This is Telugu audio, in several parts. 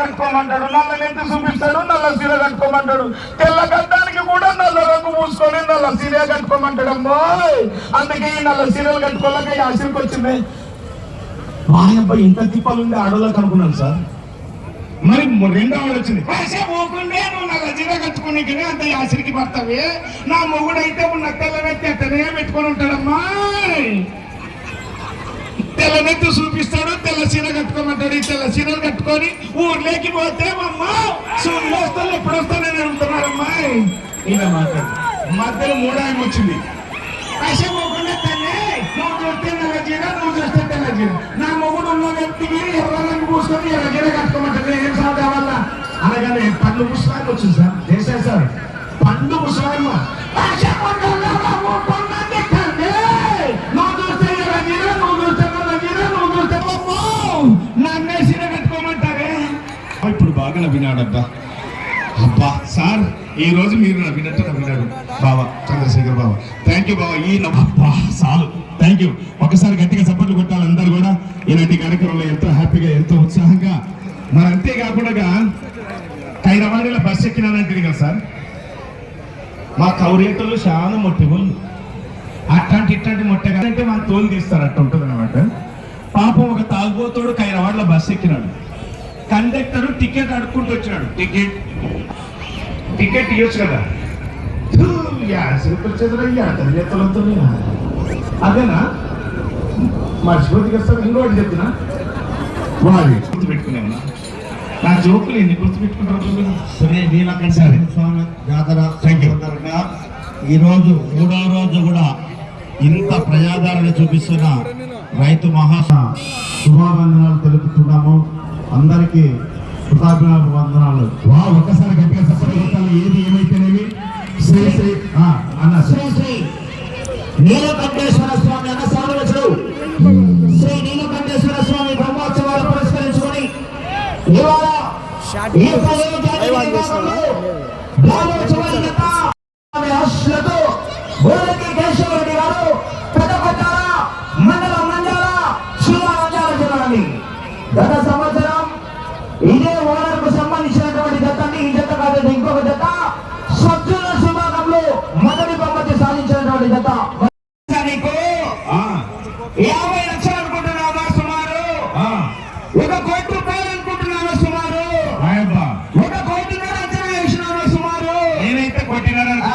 కట్టుకోమంటాడు నల్ల నెత్తి చూపిస్తాడు నల్ల సీర కట్టుకోమంటాడు. తెల్ల గడ్డానికి కూడా నల్ల రంగు పూసుకొని నల్ల సీర కట్టుకోమంటాడు అమ్మో. అందుకే ఈ నల్ల సీరలు కట్టుకోలేక ఈ ఆశలకు వచ్చింది. మా అబ్బాయి ఇంత దీపాలు ఉంది ఆడోళ్ళకి అనుకున్నాను సార్. మరి రెండో ఆవిడ వచ్చింది. పోకుండా నువ్వు నల్ల చీర కట్టుకుని అంత ఆశరికి పడతావే? నా మొగుడైతే ఉన్న వ్యక్తి అతనే పెట్టుకొని ఉంటాడమ్మా. తెల్లనెత్తి చూపిస్తాడు తెల్ల చీర కట్టుకోమంటాడు. ఈ తెల్ల చీరలు కట్టుకొని ఊర్లోకి పోతే అమ్మ సూర్యులు వస్తాను ఎప్పుడు వస్తానని అడుగుతున్నారమ్మా? ఇలా మాట్లాడు. మధ్యలో మూడో ఆయన వచ్చింది. భాష పోకుండా తల్లి నువ్వు చూస్తే నల్ల చీర నువ్వు చూస్తే తెల్ల చీర. నా మొగుడు ఉన్న వ్యక్తికి ఎర్ర రంగు పూసుకొని ఎర్ర చీర కట్టుకోమంటాడు. ఏం సాధా వల్ల అలాగే పండ్లు ముసలాయన వచ్చింది సార్. దేశాయ్ సార్ పండు ముసలాయమ్మ ఇప్పుడు నవ్వినాడబ్బా అబ్బా సార్ ఈ రోజు మీరు నవ్వినట్టు నవ్వినాడు బావా చంద్రశేఖర్ బాబా థ్యాంక్ యూ బావా ఈ నవ్వు అబ్బా చాలు థ్యాంక్ యూ ఒకసారి గట్టిగా చప్పట్లు కొట్టాలి అందరు కూడా. ఇలాంటి కార్యక్రమంలో ఎంతో హ్యాపీగా ఎంతో ఉత్సాహంగా. మరి అంతేకాకుండా కైరవాణిలో బస్సు ఎక్కినానంటే కదా సార్. మా కౌరేటలు చాలా మొట్టెగోళ్ళు అట్లాంటి ఇట్లాంటి మొట్టగా అంటే మన తోలు తీస్తారు అట్టు ఉంటుంది అనమాట పాపం ఒక తాగుబోతోడు కైరవాడలో బస్ ఎక్కినాడు. కండక్టర్ టికెట్ అడుక్కుంటూ వచ్చినాడు. టికెట్? టికెట్ ఇవ్వచ్చు కదా? వచ్చేదిరయ్యా చేతులతో అదేనా? మర్చిపోతే సార్ ఇంకోటి చెప్తున్నా వాడి. గుర్తు పెట్టుకునేవనా నా జోకులు ఎన్ని గుర్తు పెట్టుకుంటారు శ్రీ నీలకంఠ స్వామి జాతర. సందర్భంగా ఈరోజు మూడవ రోజు కూడా ఇంత ప్రజాదరణ చూపిస్తున్న రైతు మహా శుభావందనాలు తెలుపుతున్నాము. అందరికీ కృతజ్ఞాభివందనాలు వా ఒక్కసారి గట్టిగా కొట్టాలి ఏది ఏమైతేనేమి? శ్రీ శ్రీ అన్న. శ్రీ శ్రీ నీలకంఠేశ్వర స్వామి అన్న సాధువులు శ్రీ నీలకంఠేశ్వర స్వామి బ్రహ్మోత్సవాలు పురస్కరించుకొని ఇవాళ ఈ పదిహేను జాతీయ విభాగంలో బ్రహ్మోత్సవాల జత ఆమె ఆశలతో గోరకి కేశవరెడ్డి గారు పెద్దకొట్టాల మండల మండల శివానందాల జిల్లాని గత సంవత్సరం ఇదే ఓనర్కు సంబంధించినటువంటి జతని ఈ జత కాదు ఇంకొక జత. సభ్యుల విభాగంలో మొదటి బహుమతి సాధించినటువంటి జత. నీకు ఆ, యాభై లక్షలు అనుకుంటున్నావా సుమారు? ఆ, ఒక కోటి రూపాయలు అనుకుంటున్నావా సుమారు? రాయబ్బా ఒక కోటిన్నర అంచనా వేసినావా సుమారు? నేనైతే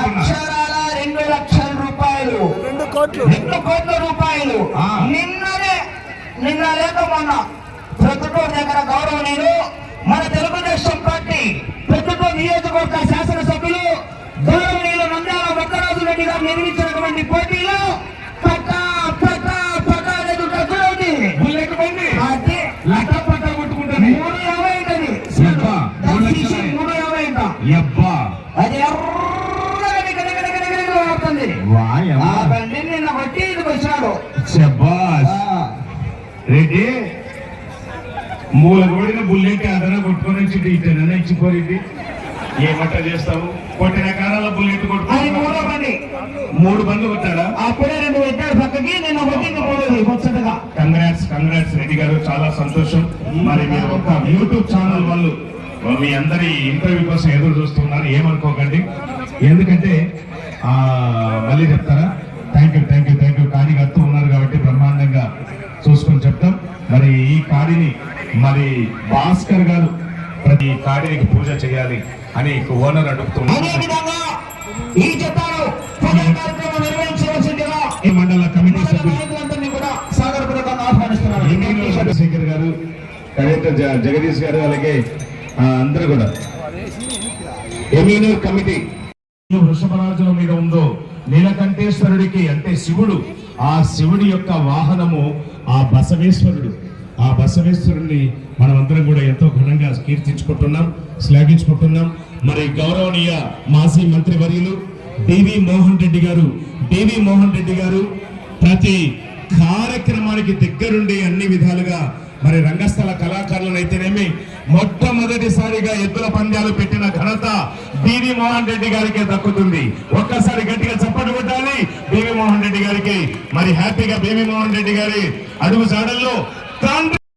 అక్షరాల రెండు లక్షల రూపాయలు. రెండు కోట్లు. రెండు కోట్ల రూపాయలు. ఆ. నిన్ననే నిన్న లేక మొన్న ప్రతిటూరు దగ్గర గౌరవనీయులు మన తెలుగుదేశం పార్టీ ప్రతిటూరు నియోజకవర్గ శాసనసభ్యులు గౌరవనీయులు నంద్యాల వక్కరాజు రెడ్డి గారు నిర్మించినటువంటి పోటీలో అది లట పట్ట కొట్టుకుంటానే మూడు యాభై ఉంటుంది అబ్బా, మూడు లక్షలే. మూడు యాభై అంట యబ్బా అది ఎర్రగా నిగ నిగ నిగ నిగ నిగ అవుతుంది వాయమ్మా ఆ బండి నిన్న బట్టి ఇది వచ్చినాడు. శబాష్. రెడ్డి. మూల కొడిన బుల్లెట్ అదన కొట్టుకొని ఇటన ఇచ్చిపోయింది ఏమంట చేస్తావు? కొట్టిన కారాల బుల్లెట్ కొట్టుకొని మూడో బండి. మూడు బండ్లు కొట్టాడా? అప్పుడే రెండు పెట్టాడు పక్కకి పోలేదు ముచ్చటగా కంగ్రాట్స్ కంగ్రాట్స్ రెడ్డి గారు చాలా సంతోషం. మరి మీరు ఒక యూట్యూబ్ ఛానల్ వాళ్ళు మీ అందరి ఇంటర్వ్యూ కోసం ఎదురు చూస్తున్నారు ఏమనుకోకండి? ఎందుకంటే ఆ మళ్ళీ చెప్తారా? థ్యాంక్ యూ మరి భాస్కర్ గారు ప్రతి కాడినికి పూజ చేయాలి అని ఓనర్ అదే అడుగుతున్నారు విధంగా ఈ జతాలు పూజ కార్యక్రమం నిర్వహించవలసిందిగా ఈ మండల కమిటీ మండల సభ్యులు నాయకులందరినీ కూడా సాగరపూర్వకంగా ఆహ్వానిస్తున్నారు. ఎంపీలు చంద్రశేఖర్ గారు జగదీష్ గారు అలాగే ఆ, అందరూ కూడా. కమిటీ. వృషభరాజుల మీద ఉందో నీలకంఠేశ్వరుడికి అంటే శివుడు ఆ శివుడి యొక్క వాహనము ఆ బసవేశ్వరుడు. ఆ బసవేశ్వరుణ్ణి మనమందరం కూడా ఎంతో ఘనంగా కీర్తించుకుంటున్నాం శ్లాఘించుకుంటున్నాం. మరి గౌరవనీయ మాజీ మంత్రి వర్యులు డివి మోహన్ రెడ్డి గారు డివి మోహన్ రెడ్డి గారు ప్రతి కార్యక్రమానికి దగ్గరుండి అన్ని విధాలుగా మరి రంగస్థల కళాకారులను అయితేనేమి మొట్టమొదటిసారిగా ఎద్దుల పంద్యాలు పెట్టిన ఘనత బివి మోహన్ రెడ్డి గారికి దక్కుతుంది. ఒక్కసారి గట్టిగా చప్పట్లు కొట్టాలి. బివి మోహన్ రెడ్డి గారికి మరి హ్యాపీగా బివి మోహన్ రెడ్డి గారి అడుగు జాడల్లో প্রাণ